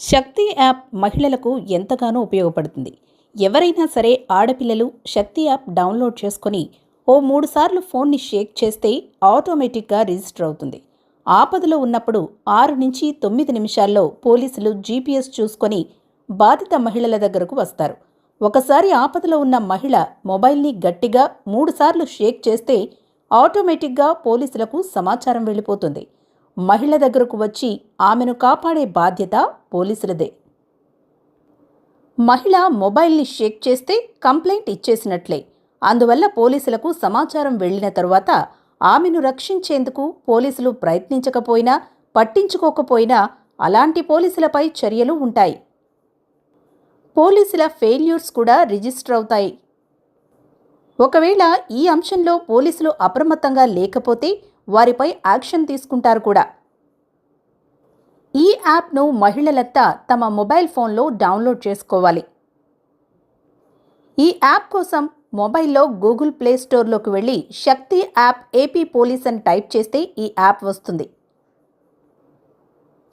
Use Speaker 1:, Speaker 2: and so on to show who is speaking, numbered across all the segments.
Speaker 1: శక్తి app మహిళలకు ఎంతగానో ఉపయోగపడుతుంది. ఎవరైనా సరే ఆడపిల్లలు శక్తి యాప్ డౌన్లోడ్ చేసుకొని ఓ మూడుసార్లు ఫోన్ని షేక్ చేస్తే ఆటోమేటిక్గా రిజిస్టర్ అవుతుంది. ఆపదలో ఉన్నప్పుడు ఆరు నుంచి తొమ్మిది నిమిషాల్లో పోలీసులు జీపీఎస్ చూసుకొని బాధిత మహిళల దగ్గరకు వస్తారు. ఒకసారి ఆపదలో ఉన్న మహిళ మొబైల్ని గట్టిగా మూడుసార్లు షేక్ చేస్తే ఆటోమేటిక్గా పోలీసులకు సమాచారం వెళ్ళిపోతుంది. మహిళ దగ్గరకు వచ్చి ఆమెను కాపాడే బాధ్యత పోలీసులదే. మహిళ మొబైల్ని షేక్ చేస్తే కంప్లైంట్ ఇచ్చేసినట్లే. అందువల్ల పోలీసులకు సమాచారం వెళ్ళిన తరువాత ఆమెను రక్షించేందుకు పోలీసులు ప్రయత్నించకపోయినా పట్టించుకోకపోయినా అలాంటి పోలీసులపై చర్యలు ఉంటాయి. పోలీసుల ఫెయిల్యూర్స్ కూడా రిజిస్టర్ అవుతాయి. ఒకవేళ ఈ అంశంలో పోలీసులు అప్రమత్తంగా లేకపోతే వారిపై యాక్షన్ తీసుకుంటారు కూడా. ఈ యాప్ను మహిళలంతా తమ మొబైల్ ఫోన్లో డౌన్లోడ్ చేసుకోవాలి. ఈ యాప్ కోసం మొబైల్లో గూగుల్ ప్లే స్టోర్లోకి వెళ్ళి శక్తి యాప్ ఏపీ పోలీస్ అని టైప్ చేస్తే ఈ యాప్ వస్తుంది.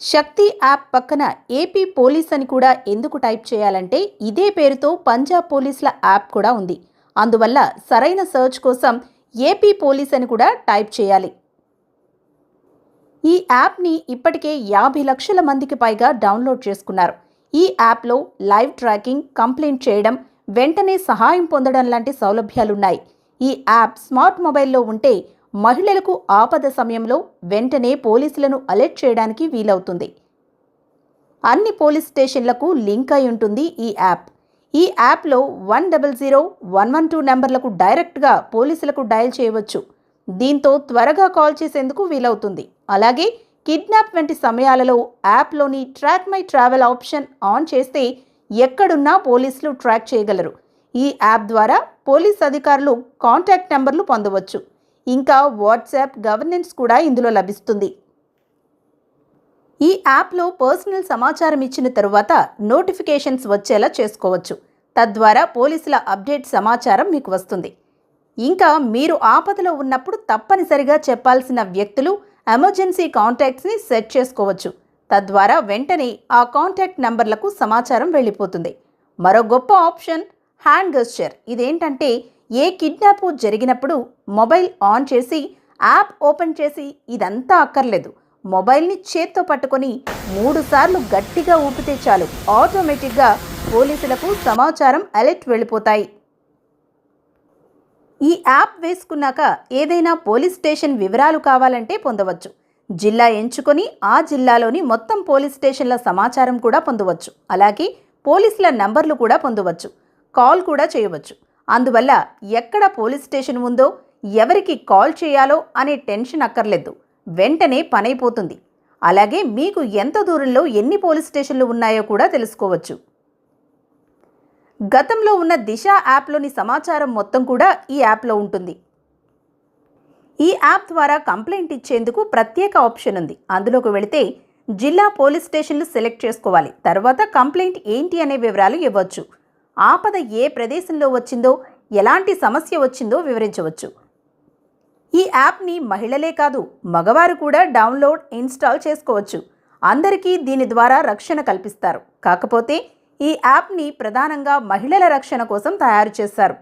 Speaker 1: శక్తి యాప్ పక్కన ఏపీ పోలీస్ అని కూడా ఎందుకు టైప్ చేయాలంటే ఇదే పేరుతో పంజాబ్ పోలీసుల యాప్ కూడా ఉంది. అందువల్ల సరైన సెర్చ్ కోసం ఏపీ పోలీస్ అని కూడా టైప్ చేయాలి. ఈ యాప్ని ఇప్పటికే యాభై లక్షల మందికి పైగా డౌన్లోడ్ చేసుకున్నారు. ఈ యాప్లో లైవ్ ట్రాకింగ్ కంప్లైంట్ చేయడం వెంటనే సహాయం పొందడం లాంటి సౌలభ్యాలున్నాయి. ఈ యాప్ స్మార్ట్ మొబైల్లో ఉంటే మహిళలకు ఆపద సమయంలో వెంటనే పోలీసులను అలర్ట్ చేయడానికి వీలవుతుంది. అన్ని పోలీస్ స్టేషన్లకు లింక్ అయి ఉంటుంది ఈ యాప్. ఈ యాప్లో one double zero one one two నెంబర్లకు డైరెక్ట్గా పోలీసులకు డయల్ చేయవచ్చు. దీంతో త్వరగా కాల్ చేసేందుకు వీలవుతుంది. అలాగే కిడ్నాప్ వంటి సమయాలలో యాప్లోని track my travel option on చేస్తే ఎక్కడున్నా పోలీసులు ట్రాక్ చేయగలరు. ఈ యాప్ ద్వారా పోలీస్ అధికారులు కాంటాక్ట్ నెంబర్లు పొందవచ్చు. ఇంకా వాట్సాప్ గవర్నెన్స్ కూడా ఇందులో లభిస్తుంది. ఈ యాప్లో పర్సనల్ సమాచారం ఇచ్చిన తరువాత నోటిఫికేషన్స్ వచ్చేలా చేసుకోవచ్చు. తద్వారా పోలీసుల అప్డేట్ సమాచారం మీకు వస్తుంది. ఇంకా మీరు ఆపదలో ఉన్నప్పుడు తప్పనిసరిగా చెప్పాల్సిన వ్యక్తులు ఎమర్జెన్సీ కాంటాక్ట్స్ని సెట్ చేసుకోవచ్చు. తద్వారా వెంటనే ఆ కాంటాక్ట్ నంబర్లకు సమాచారం వెళ్ళిపోతుంది. మరో గొప్ప ఆప్షన్ హ్యాండ్ గెస్చర్. ఇదేంటంటే ఏ కిడ్నాప్ జరిగినప్పుడు మొబైల్ ఆన్ చేసి యాప్ ఓపెన్ చేసి ఇదంతా అక్కర్లేదు. మొబైల్ని చేత్తో పట్టుకొని మూడుసార్లు గట్టిగా ఊపితే చాలు. ఆటోమేటిక్గా పోలీసులకు సమాచారం అలర్ట్ వెళ్ళిపోతాయి. ఈ యాప్ వేసుకున్నాక ఏదైనా పోలీస్ స్టేషన్ వివరాలు కావాలంటే పొందవచ్చు. జిల్లా ఎంచుకొని ఆ జిల్లాలోని మొత్తం పోలీస్ స్టేషన్ల సమాచారం కూడా పొందవచ్చు. అలాగే పోలీసుల నంబర్లు కూడా పొందవచ్చు. కాల్ కూడా చేయవచ్చు. అందువల్ల ఎక్కడ పోలీస్ స్టేషన్ ఉందో ఎవరికి కాల్ చేయాలో అనే టెన్షన్ అక్కర్లేదు. వెంటనే పనైపోతుంది. అలాగే మీకు ఎంత దూరంలో ఎన్ని పోలీస్ స్టేషన్లు ఉన్నాయో కూడా తెలుసుకోవచ్చు. గతంలో ఉన్న దిశ యాప్లోని సమాచారం మొత్తం కూడా ఈ యాప్లో ఉంటుంది. ఈ యాప్ ద్వారా కంప్లైంట్ ఇచ్చేందుకు ప్రత్యేక ఆప్షన్ ఉంది. అందులోకి వెళితే జిల్లా పోలీస్ స్టేషన్లు సెలెక్ట్ చేసుకోవాలి. తర్వాత కంప్లైంట్ ఏంటి అనే వివరాలు ఇవ్వచ్చు. ఆపద ఏ ప్రదేశంలో వచ్చిందో ఎలాంటి సమస్య వచ్చిందో వివరించవచ్చు. ఈ యాప్ని మహిళలే కాదు మగవారు కూడా డౌన్లోడ్ ఇన్స్టాల్ చేసుకోవచ్చు. అందరికీ దీని ద్వారా రక్షణ కల్పిస్తారు. కాకపోతే ఈ యాప్ని ప్రధానంగా మహిళల రక్షణ కోసం తయారు చేశారు.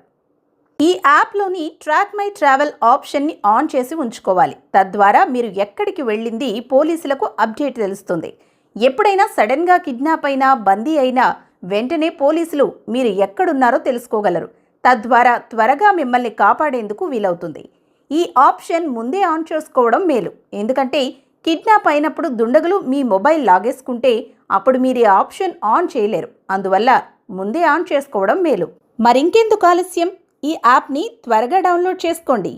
Speaker 1: ఈ యాప్లోని ట్రాక్ మై ట్రావెల్ ఆప్షన్ని ఆన్ చేసి ఉంచుకోవాలి. తద్వారా మీరు ఎక్కడికి వెళ్ళింది పోలీసులకు అప్డేట్ తెలుస్తుంది. ఎప్పుడైనా సడన్గా కిడ్నాప్ అయినా బందీ అయినా వెంటనే పోలీసులు మీరు ఎక్కడున్నారో తెలుసుకోగలరు. తద్వారా త్వరగా మిమ్మల్ని కాపాడేందుకు వీలవుతుంది. ఈ ఆప్షన్ ముందే ఆన్ చేసుకోవడం మేలు. ఎందుకంటే కిడ్నాప్ అయినప్పుడు దుండగులు మీ మొబైల్ లాగేసుకుంటే అప్పుడు మీరు ఈ ఆప్షన్ ఆన్ చేయలేరు. అందువల్ల ముందే ఆన్ చేసుకోవడం మేలు. మరింకెందుకు ఆలస్యం? ఈ యాప్ని త్వరగా డౌన్లోడ్ చేసుకోండి.